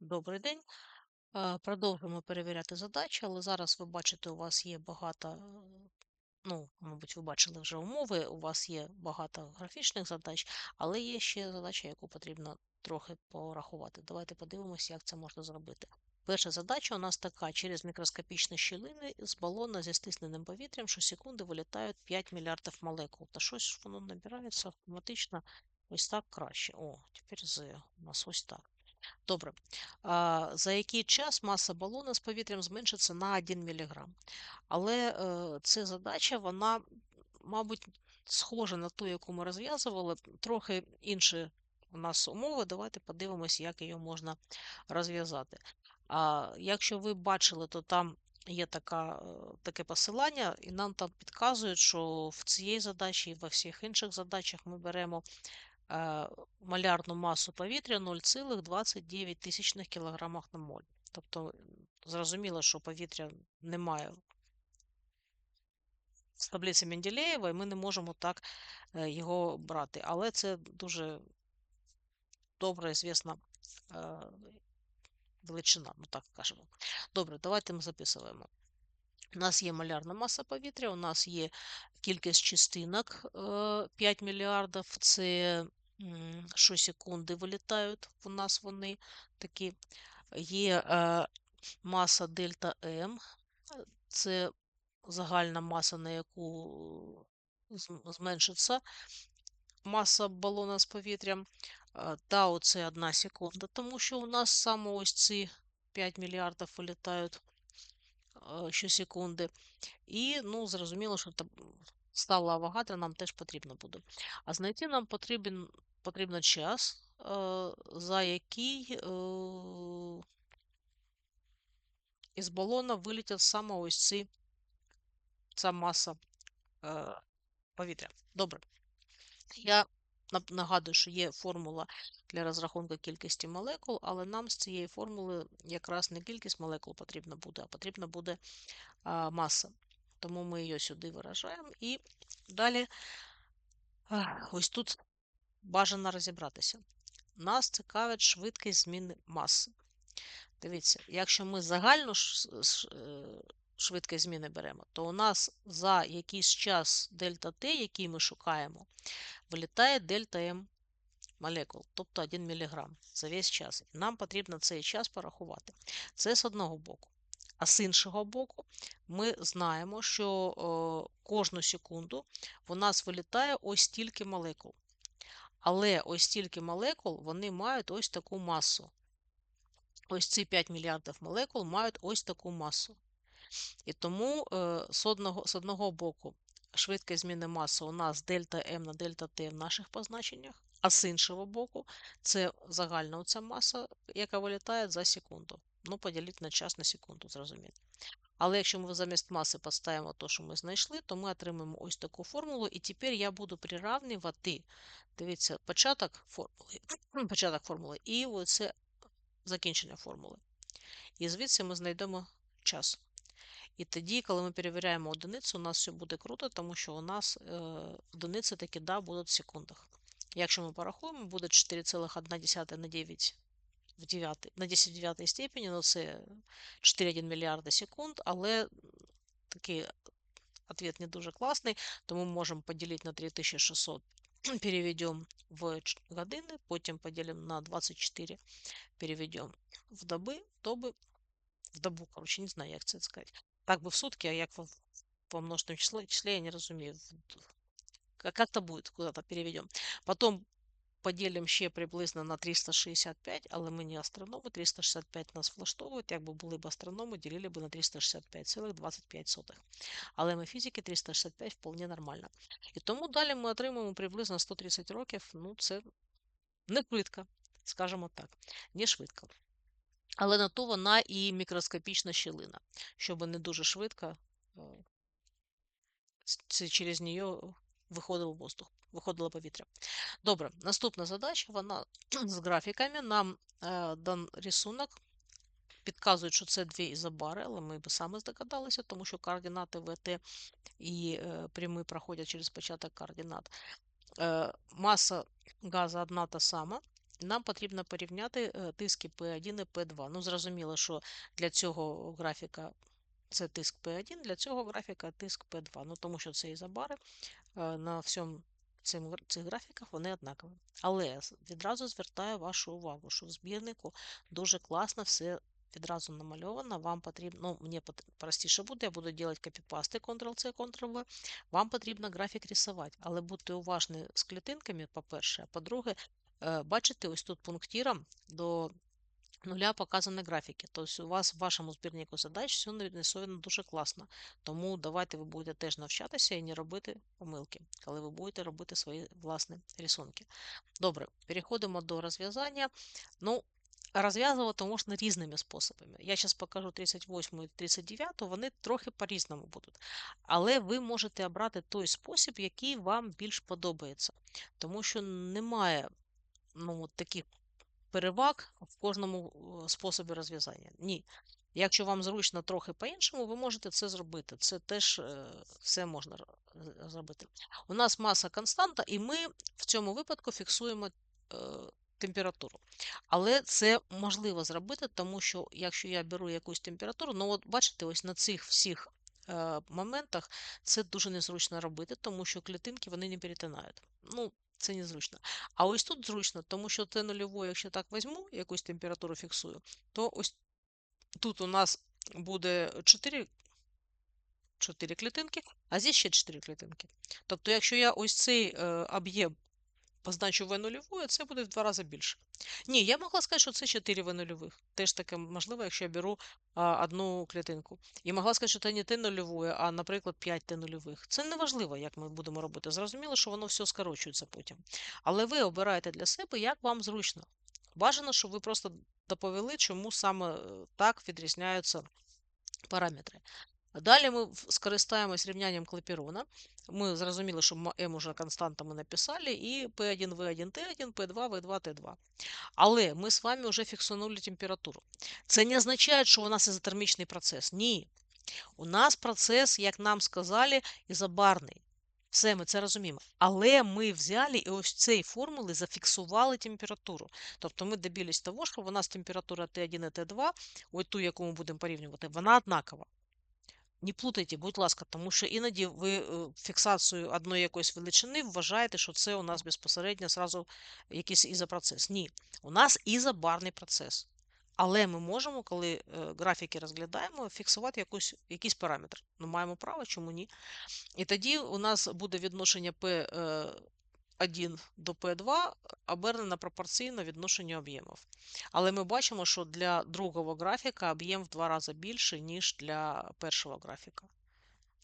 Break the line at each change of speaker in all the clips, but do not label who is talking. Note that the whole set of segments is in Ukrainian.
Добрий день. Е, Продовжуємо перевіряти задачі, але зараз ви бачите, у вас є багато, е, ну, мабуть, ви бачили вже умови, у вас є багато графічних задач, але є ще задача, яку потрібно трохи порахувати. Давайте подивимося, як це можна зробити. Перша задача у нас така: через мікроскопічні щілини з балона зі стисненим повітрям щосекунди вилітають 5 мільярдів молекул. Та щось воно набирається автоматично ось так краще. О, тепер з у нас ось так. Добре. За який час маса балона з повітрям зменшиться на 1 мг. Але е, ця задача, вона, мабуть, схожа на ту, яку ми розв'язували, трохи інші у нас умови. Давайте подивимося, як її можна розв'язати. А якщо ви бачили, то там є така, е, таке посилання, і нам там підказують, що в цій задачі і во всіх інших задачах ми беремо малярну масу повітря 0,29 тисячних кілограмах на моль. Тобто, зрозуміло, що повітря немає в таблиці Менделєєва, і ми не можемо так е, його брати. Але це дуже добре звісна е, величина, ми так кажемо. Добре, давайте ми записуємо. У нас є малярна маса повітря, у нас є кількість частинок 5 мільярдів, це щосекунди вилітають у нас вони такі. Є е, маса дельта М, це загальна маса, на яку зменшиться маса балона з повітрям. Тау це 1 секунда, тому що у нас саме ось ці 5 мільярдів вилітають щосекунди. І, ну, зрозуміло, що стала авагатор нам теж потрібно буде. А знайти нам потрібен, потрібен час, за який із балона вилетять саме ось ці ця маса повітря. Добре. Я нагадую, що є формула для розрахунку кількості молекул, але нам з цієї формули якраз не кількість молекул потрібна буде, а потрібна буде маса. Тому ми її сюди виражаємо. І далі ось тут бажано розібратися. Нас цікавить швидкість зміни маси. Дивіться, якщо ми загальну швидкість зміни беремо, то у нас за якийсь час дельта Т, який ми шукаємо, вилітає дельта М молекул, тобто 1 мг за весь час. Нам потрібно цей час порахувати. Це з одного боку. А з іншого боку, ми знаємо, що о, кожну секунду у нас вилітає ось стільки молекул. Але ось стільки молекул вони мають ось таку масу. Ось ці 5 мільярдів молекул мають ось таку масу. І тому е, з одного з одного боку швидкість зміни маси у нас дельта М на дельта Т в наших позначеннях, а з іншого боку, це загальна оця маса, яка вилітає за секунду. Ну, поділіть на час на секунду, зрозуміло. Але якщо ми замість маси поставимо те, що ми знайшли, то ми отримаємо ось таку формулу, і тепер я буду приравнювати, дивіться, початок формули, початок формули і оце закінчення формули. І звідси ми знайдемо час. І тоді, коли ми перевіряємо одиницю, у нас все буде круто, тому що у нас е, одиниці таки да, будуть в секундах. Якщо ми порахуємо, буде 4,1 на 9 в 9, на 10 9 степені, ну це 4,1 мільярда секунд, але такий ответ не дуже класний, тому можемо поділити на 3600, переведемо в години, потім поділимо на 24, переведемо в доби, доби, в добу, короче, не знаю, як це сказати. Так бы в сутки, а як во множественном числе, числе, я не разумею. Как-то будет, куда-то переведем. Потом поділимо ще приблизно на 365, але ми не астрономи, 365 нас влаштовують. Якби були б астрономи, ділили б на 365,25. Але ми фізики 365 вполне нормально. І тому далі ми отримуємо приблизно 130 років. Ну, це не швидко, скажімо так, не швидко. Але на то вона і мікроскопічна щілина, щоб не дуже швидко це через неї виходив воздух, виходило повітря. Добре, наступна задача, вона з графіками. Нам е, дан рисунок. Підказують, що це дві ізобари, але ми б саме здогадалися, тому що координати ВТ і е, прямі проходять через початок координат. Е, маса газу одна та сама. Нам потрібно порівняти е, тиски P1 і P2. Ну, зрозуміло, що для цього графіка це тиск P1, для цього графіка тиск P2. Ну, тому що це ізобари е, на всьому цим, цих графіках вони однакові. Але відразу звертаю вашу увагу, що в збірнику дуже класно все відразу намальовано. Вам потрібно, ну, мені простіше буде, я буду робити копіпасти, Ctrl-C, Ctrl-V. Вам потрібно графік рисувати, але будьте уважні з клітинками, по-перше, а по-друге, бачите, ось тут пунктиром до нуля показані графіки. Тобто у вас в вашому збірнику задач все нарисовано дуже класно. Тому давайте ви будете теж навчатися і не робити помилки, коли ви будете робити свої власні рисунки. Добре, переходимо до розв'язання. Ну, Розв'язувати можна різними способами. Я зараз покажу 38 і 39, вони трохи по-різному будуть. Але ви можете обрати той спосіб, який вам більш подобається. Тому що немає ну, таких переваг в кожному е, способі розв'язання. Ні. Якщо вам зручно трохи по-іншому, ви можете це зробити. Це теж е, все можна зробити. У нас маса константа, і ми в цьому випадку фіксуємо е, температуру. Але це можливо зробити, тому що якщо я беру якусь температуру, ну от бачите, ось на цих всіх моментах це дуже незручно робити, тому що клітинки вони не перетинають. Ну, це незручно. А ось тут зручно, тому що це нульовою, якщо так візьму, якусь температуру фіксую, то ось тут у нас буде 4 4 клітинки, а здесь ще 4 клітинки. Тобто, якщо я ось цей е, об'єм позначу В нульовою, це буде в два рази більше. Ні, я могла сказати, що це 4 В нульових. Теж таке можливо, якщо я беру а, одну клітинку. І могла сказати, що це не Т нульової, а, наприклад, 5 Т нульових. Це не важливо, як ми будемо робити. Зрозуміло, що воно все скорочується потім. Але ви обираєте для себе, як вам зручно. Бажано, щоб ви просто доповіли, чому саме е, так відрізняються параметри. Далі ми скористаємось рівнянням Клапірона. Ми зрозуміли, що m уже константа написали, і P1, V1, T1, P2, V2, T2. Але ми з вами вже фіксували температуру. Це не означає, що у нас ізотермічний процес. Ні. У нас процес, як нам сказали, ізобарний. Все, ми це розуміємо. Але ми взяли і ось цієї формули зафіксували температуру. Тобто ми добились того, що у нас температура Т1 і Т2, ось ту, яку ми будемо порівнювати, вона однакова. Не плутайте, будь ласка, тому що іноді ви е, фіксацію одної якоїсь величини вважаєте, що це у нас безпосередньо зразу якийсь ізопроцес. Ні, у нас ізобарний процес. Але ми можемо, коли е, графіки розглядаємо, фіксувати якусь, якийсь параметр. Ну, маємо право, чому ні? І тоді у нас буде відношення P 1 до P2 обернена пропорційно відношенню об'ємів. Але ми бачимо, що для другого графіка об'єм в два рази більший, ніж для першого графіка.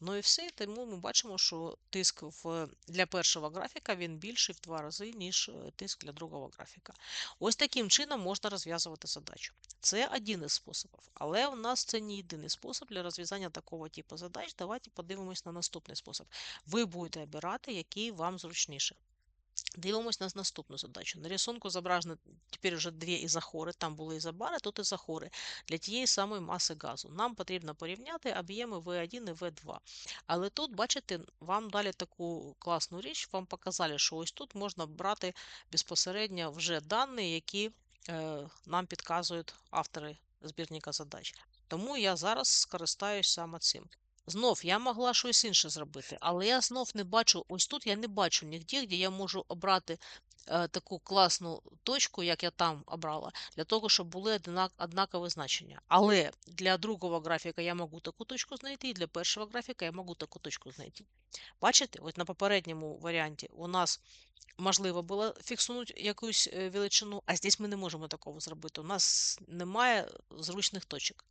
Ну і все, тому ми бачимо, що тиск в, для першого графіка він більший в два рази, ніж е, тиск для другого графіка. Ось таким чином можна розв'язувати задачу. Це один із способів, але у нас це не єдиний спосіб для розв'язання такого типу задач. Давайте подивимось на наступний спосіб. Ви будете обирати, який вам зручніше. Дивимось на наступну задачу. На рисунку зображено тепер вже дві ізохори, там були ізобари, тут ізохори для тієї самої маси газу. Нам потрібно порівняти об'єми В1 і В2. Але тут, бачите, вам дали таку класну річ, вам показали, що ось тут можна брати безпосередньо вже дані, які е, нам підказують автори збірника задач. Тому я зараз скористаюсь саме цим. Знов я могла щось інше зробити, але я знов не бачу, ось тут я не бачу нігде, де я можу обрати е, таку класну точку, як я там обрала, для того, щоб були однак, однакові значення. Але для другого графіка я можу таку точку знайти, і для першого графіка я можу таку точку знайти. Бачите, ось на попередньому варіанті у нас можливо було фіксувати якусь е, величину, а здесь ми не можемо такого зробити. У нас немає зручних точок.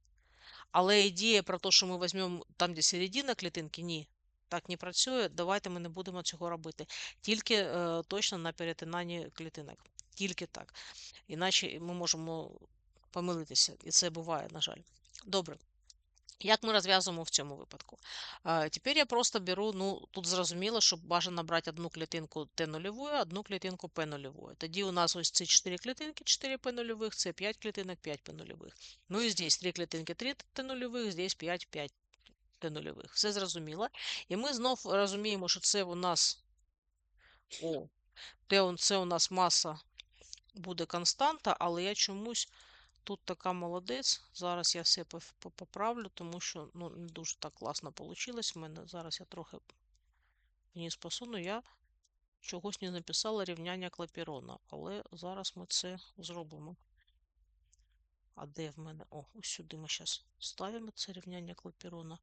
Але ідея про те, що ми візьмемо там, де середина клітинки, ні, так не працює. Давайте ми не будемо цього робити. Тільки е, точно на перетинанні клітинок. Тільки так. Іначе ми можемо помилитися. І це буває, на жаль. Добре. Як ми розв'язуємо в цьому випадку? Тепер я просто беру, ну, тут зрозуміло, що бажано брати одну клітинку Т нульовою, одну клітинку П нульовою. Тоді у нас ось ці 4 клітинки, 4 П нульових, це 5 клітинок, 5 П нульових. Ну і здесь 3 клітинки, 3 Т нульових, здесь 5, 5 Т нульових. Все зрозуміло. І ми знов розуміємо, що це у нас О, це у нас маса буде константа, але я чомусь тут така молодець. Зараз я все поправлю, тому що ну, не дуже так класно вийшло. в мене. Зараз я трохи вниз посуну. Я чогось не написала рівняння клапірона, але зараз ми це зробимо. А де в мене? О, ось сюди ми зараз ставимо це рівняння клапірона.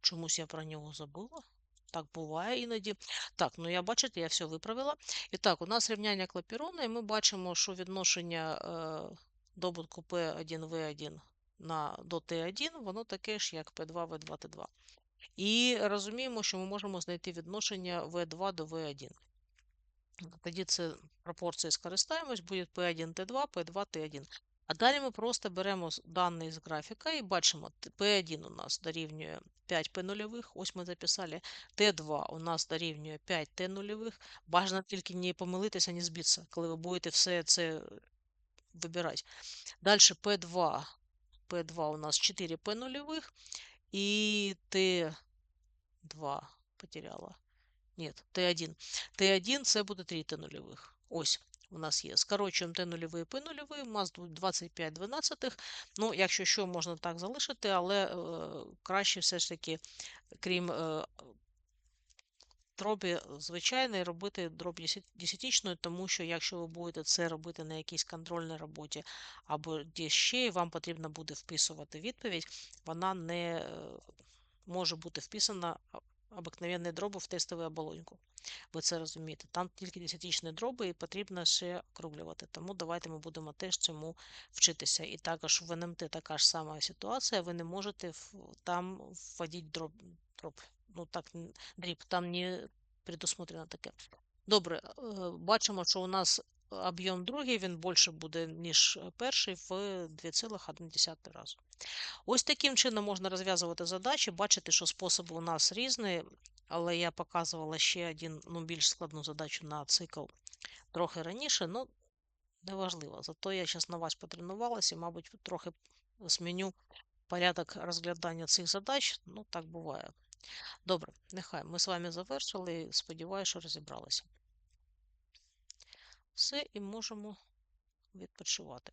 Чомусь я про нього забула. Так буває іноді. Так, ну я бачите, я все виправила. І так, у нас рівняння клапірона, і ми бачимо, що відношення е, добутку P1V1 на, до T1, воно таке ж, як P2, V2, T2. І розуміємо, що ми можемо знайти відношення V2 до V1. Тоді це пропорції скористаємось, буде P1, T2, P2, T1. А далі ми просто беремо дані з графіка і бачимо, т- P1 у нас дорівнює 5 P нульових, ось ми записали. T2 у нас дорівнює 5 T нульових. Бажано тільки не помилитися, не збитися, коли ви будете все це вибирати. Далі P2. P2 у нас 4 P нульових і T2 потеряла. Ні, Т1. Т1 це буде 3 Т нульових. Ось у нас є. Скорочуємо Т нульовий П нульовий, у нас тут 25 дванадцятих. Ну, якщо що, можна так залишити, але е, краще все ж таки, крім е, дробі звичайної, робити дроб десят- десятичною, тому що якщо ви будете це робити на якійсь контрольній роботі або десь ще, і вам потрібно буде вписувати відповідь, вона не е, може бути вписана а, обикновенною дробу в тестову оболоньку. Ви це розумієте. Там тільки десятичні дроби і потрібно ще округлювати. Тому давайте ми будемо теж цьому вчитися. І також в НМТ така ж сама ситуація. Ви не можете там вводити дроб. Ну так, дріб, там не предусмотрено таке. Добре, е, бачимо, що у нас об'єм другий, він більше буде, ніж перший в 2,1 разу. Ось таким чином можна розв'язувати задачі, бачите, що способи у нас різні, але я показувала ще один, ну, більш складну задачу на цикл трохи раніше, ну, неважливо. Зато я зараз на вас потренувалася і, мабуть, трохи зміню порядок розглядання цих задач. Ну, так буває. Добре, нехай ми з вами завершили. Сподіваюся, що розібралися. Все, і можемо відпочивати.